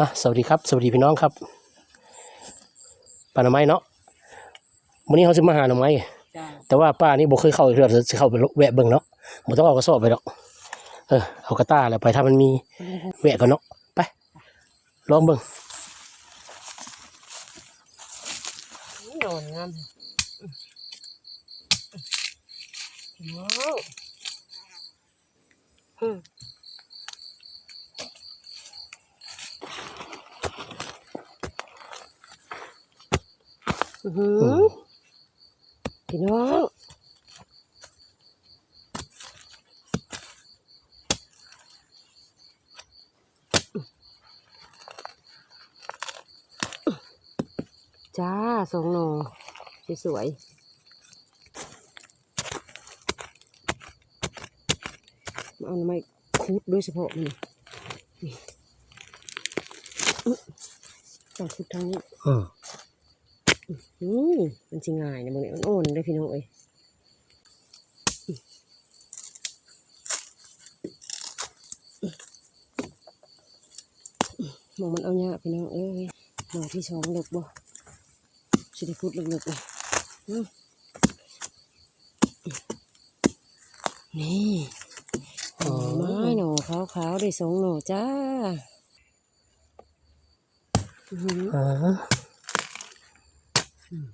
อะสวัสดีครับ สวัสดีพี่น้องครับปลาหน่อไม้เนาะวันนี้เขาจะมาหาหน่อไม้จ้าแต่ว่าป้านี่บ่เคยเข้าอีกเทื่อจะเข้าไปแวะเบิ่งเนาะบ่ต้องเอากระสอบไปดอกเออเอากระต้าแล้วไปถ้ามันมีแวะกันเนาะไปลองเบิ่งนอนงามว้าวอืมอื้อ หือพี่น้องจ้าสองโหนสวยๆมาเอาไม้คุดโดยเฉพาะมันนี่ต้องคุดทางนี้ อืมมันสิง่ายนะมึงเนี่ยมันอ่อนได้พี่น้องเอ้ยมองมันเอาเนี่ยพี่น้องเอ้ยหน่ที่สองเลิกบ่สิได้พูดเลิกๆเลยนี่หน่อไม้หน่อขาวๆได้สองหน่อจ้า อื้อ หือ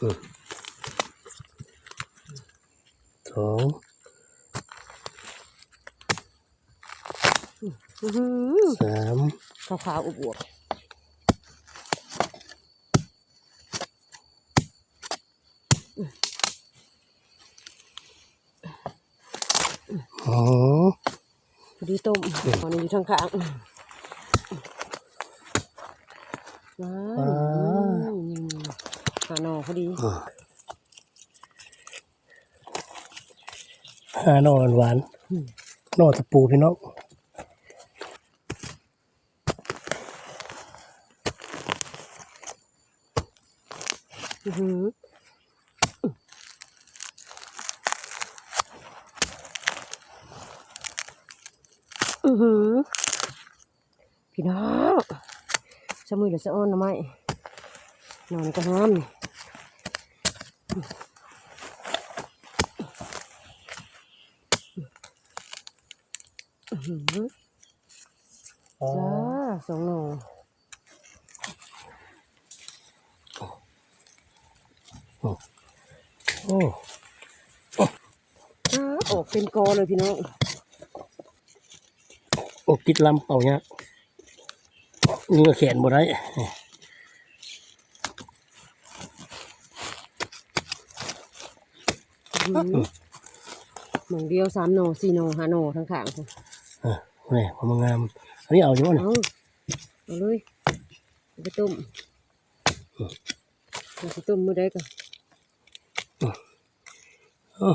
อ่าอืมสอง อื้อหือ สาม ขาวๆอวบ อ๋อ ๆพอ ดีต้มตอนนี้อยู่ทางข้างว้าวนี่หาหน่อพอดีอ่าหาหน่อหวานๆหน่อตะปูพี่น้องอือ ออือหือพี่น้องสมุยเดี๋ยวจะอ้อนหนะไหมนอนก็งามนี่อื้อหือจ้าสองหน่อโอ้จ้าออกเป็นกอเลยพี่น้อง โอ้ติดลำเป่าเนี่ยนี่ก็แขนบ่ได้หนึ่งเดียวสามโหนสี่โหนห้าโหนทั้งขางค่ะอ่าแนี่ความงาม อันนี้เอาอยู่บ่เนี่ยเอาเอาเลยเอาไปต้มเอาไปต้มมือได้ก่อนโอ้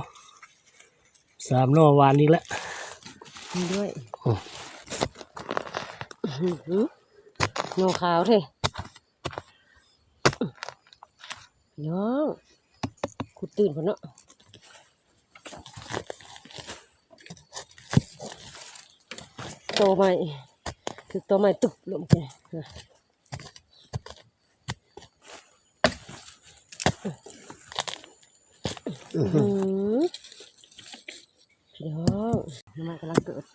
สามหน่อหวานอีกแล้วมีด้วยอืมอื้อหือ โหนขาวเท่น้องขุดตื่นคนเนาะโตใหม่คือโตใหม่ตุบลงไปพี่น้องน้ำมันกำลังเกิด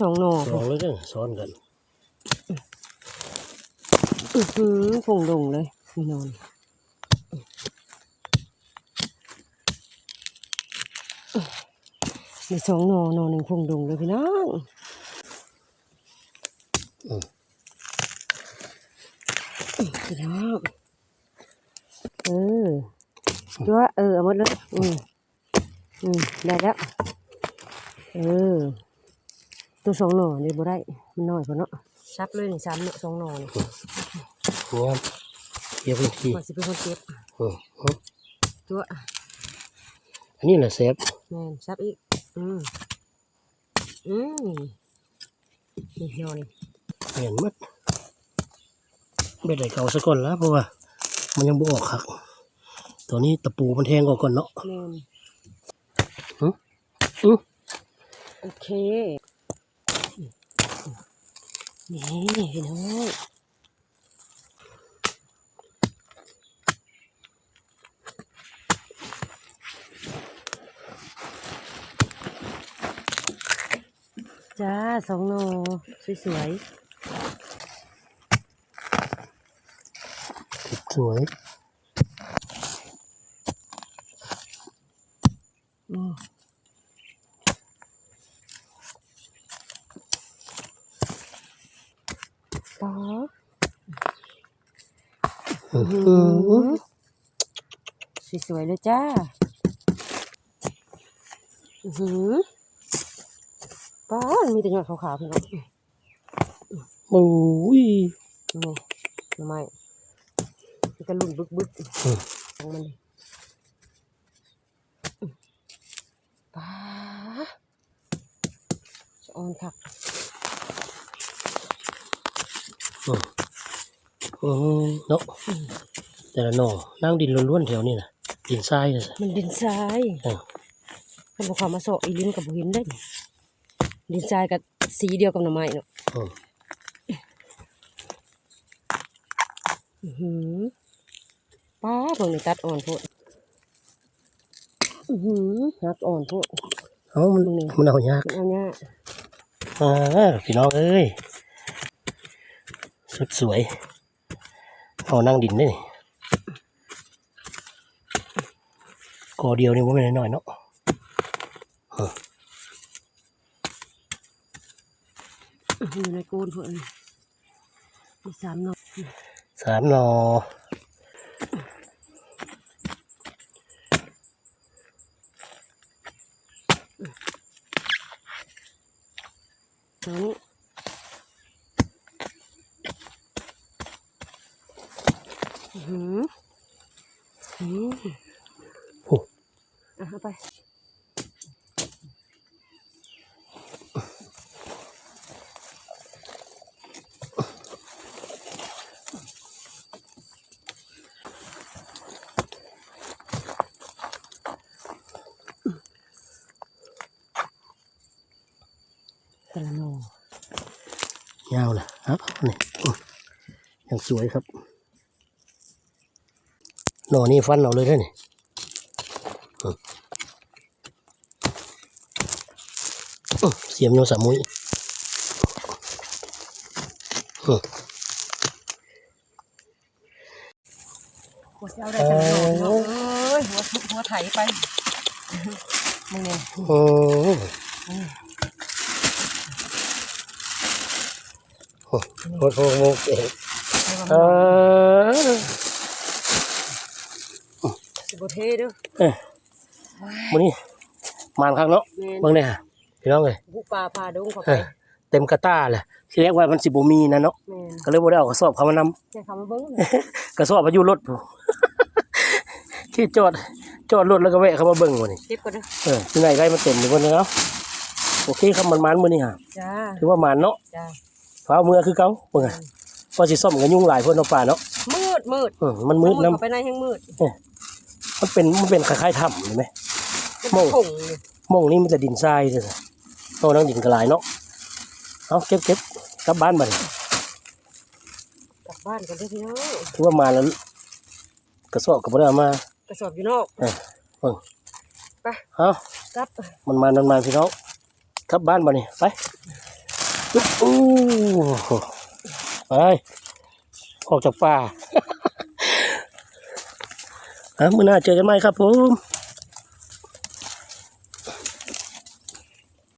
สองหน่อสองเลยกันซ้อนกันอือหือฝงดงเลยพี่นอนมีสองหน่อหน่อหนึ่งฝงดงเลยพี่น้องพี่น้องเออตัวเออเอาหมดเลย อืมอืมได้แล้ว เออ ตัวสองหน่อนี่บ่ได้มันน้อยกว่าเนาะซับเลยนี่สามหน่อสองหน่อนี่งามเกี่ยวพื้นที่มันสิเป็นคนเก็บอืมอืมจัวอันนี้แหละเซฟแม่นซับอีกอืมอืมนี่นอนเห็นมัดไม่ได้เก่าสักก่อนแล้วเพราะว่า มันยังบออกครับตัวนี้ตะปูมันแทงออกก่อนเนาะแม่นหึหึโอเค นี่พี่น้องจ้าสองโนสวยสวย ๆอืมป๊อ อื้อหือ สวยๆเลยจ้าอือหือป้อนมีแต่ยอดขาวๆพี่น้องโอ้ยนี่ทำไมมันก็ลุ่นบึกบึกอืมของมันป้าจะอ่อนคัก อืมเนาะแต่ละหน่อนั่งดินล้วนๆแถวนี้นะดินทรายเลยมันดินทรายอืมมันบอกความมาโซะอีลิ้นกับบุหินได้นี่ดินทรายกับสีเดียวกับหน่อไม้เนาะอืมอือหือป้าเบิ่งนี่ตัดอ่อนโพดอือหือหักอ่อนโพด เอ้ามันมันเอายากเป็นเอาเนี่ยอ่าพี่น้องเอ้ยสุดสวย เอานั่งดินได้นี่กอเดียวนี่ว่าไม่น้อยๆเนาะอยู่ในโกนพวกนี้มีสามหน่อสามหนอตรงนี้อื้อหืออืม โอ้อะเอาไปกระโนยาวเลยครับนี่อื้อยังสวยครับ หนอนี่ฟันเอาเลยได้อนี่เสียมโนสามุยอื้อหัวเจ้าได้กระโนเนาะเอ้ยหัวทุบหัวไถไปมึงเนี่ยโอ้โหโอ้โหโอ้โหเก่งออสิ บเทเด้อเอ้ยมันนี่มานข้างเนาะแม่นเบิ่งเนี่ยพี่น้องเลยผู้ปลาพาดงเข้าเอไปอเต็มกระต้าเลยที่แรกว่ามันสิบ่มีนะเนาะแม่นก็เลยบ่ได้เอากระสอบเขามานำแค่คำว่าเบิ้งกระสอบมาอยู่รถผู้ที่จอดจอดรถแล้วก็แวะเข้ามาเบิ่งวันนี้เก็บก็ได้อเออที่ไหนได้มาเต็มอยู่คนเนาะโอเคครับมันมันมื้อนี้ฮะจ้าถือว่ามันเนาะจ้าฟ้าเมื่อคือเก่าเบิ่งอะพอสิซ่อมกันยุ่งหลายเพิ่นเนาะป่าเนาะมืดมืดเออมันมืดนํเข้าไปในแห้งมืด มันเป็นมันเป็นคล้ายๆถ้ำเห็นไหมเป็นโม่ผงเลยหมองนี้มันจะดินทรายเลยโอ้นั่งดินกระลายเนาะเอาเก็บเก็บกลับบ้านมาเลยกลับบ้านกันเด้อพี่น้องถือว่ามาแล้ว กระสอบกับบ่ได้เอามากระสอบอยู่นอกเออเบิ่งไปเอากลับมันมามันมาพี่น้องกลับบ้านมานี่ไปอุ๊บอู้หูไปออกจากป่าอะ มื้อหน้าเจอกันใหม่ครับผม